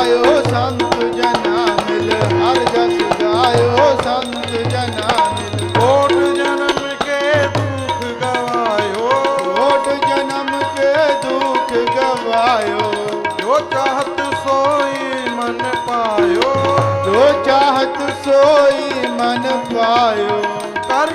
ਗਾਇਓ ਸੰਤ ਜਨਾ ਮਿਲ ਹਰ ਜਸ ਗਾਇਓ ਸੰਤ ਜਨਾ ਮਿਲ ਕੋਟ ਜਨਮ ਕੇ ਦੁਖ ਗਵਾਇਓ। ਕੋਟ ਜਨਮ ਕੇ ਦੁਖ ਗਵਾਇਓ। ਜੋ ਚਾਹਤ ਸੋਈ ਮਨ ਪਾਇਓ। ਜੋ ਚਾਹਤ ਸੋਈ ਮਨ ਪਾਇਓ। ਕਰ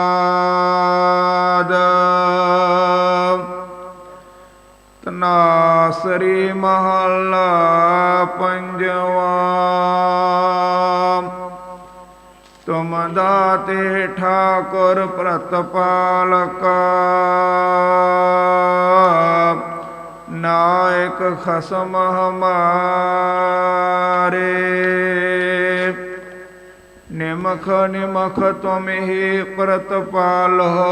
ਤਨਾਸਰੀ ਮਹੱਲਾ ਪੰਜਵਾ। ਤੁਮ ਦਾਤੇ ਠਾਕੁਰ ਪ੍ਰਤਪਾਲਕ, ਨਾਇਕ ਖਸਮ ਹਮਾਰੇ। ਨਿਮਖ ਨਿਮਖ ਤੁਮ ਹੀ ਪ੍ਰਤਪਾਲ ਹੋ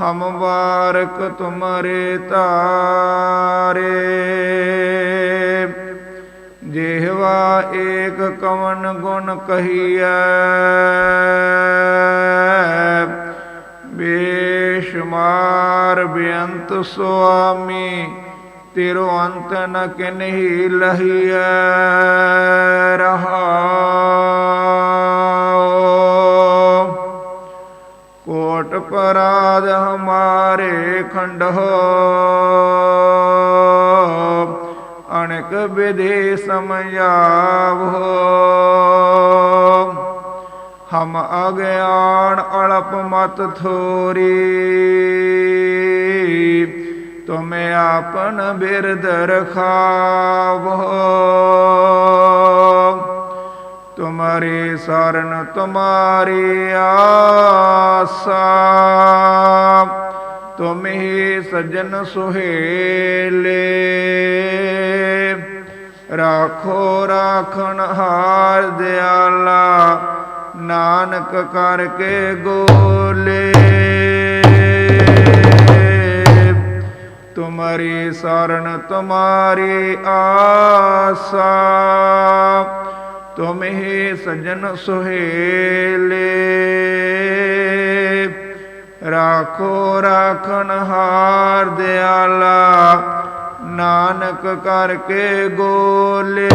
ਹਮ ਵਾਰਕ ਤੁਮਰੇ ਤਾਰੇ। ਜਿਹਵਾ ਏਕ ਕਵਨ ਗੁਣ ਕਹੀਐ। ਬੇਸ਼ੁਮਾਰ ਬੇਅੰਤ ਸੁਆਮੀ, ਤੇਰੋ ਅੰਤ ਨ ਕਿਨਹੀ ਲਹੀਐ। ਰਹਾਉ ਕੋਟ ਪਰਾਧ ਹਮਾਰੇ ਖੰਡ ਹੋ। ਅਣਕ ਵਿਧੇ ਸਮਝਾਵ ਹਮ ਅਗਿਆਨ ਅਲਪ ਮਤ ਥੋਰੀ। ਤੁਮ ਆਪਨ ਬਿਰਦ ਰਖਾਵੋ ਤੁਮਰੀ ਸਰਨ ਤੁਮਾਰੀ ਆਸਾ। ਤੁਮ ਹੀ ਸਜਨ ਸੁਹੇਲੇ। ਰਾਖੋ ਰਾਖਣ ਹਾਰ ਦਿਆਲਾ, ਨਾਨਕ ਕਰਕੇ ਗੋਲੇ। ਤੁਮਰੀ ਸਰਨ ਤੁਮਾਰੀ ਆਸਾ। ਤੁਮ ਹੀ ਸਜਨ ਸੁਹੇਲੇ। ਰਾਖੋ ਰਾਖਣ ਹਾਰ ਦਿਆਲਾ ਨਾਨਕ ਕਰਕੇ ਗੋਲੇ।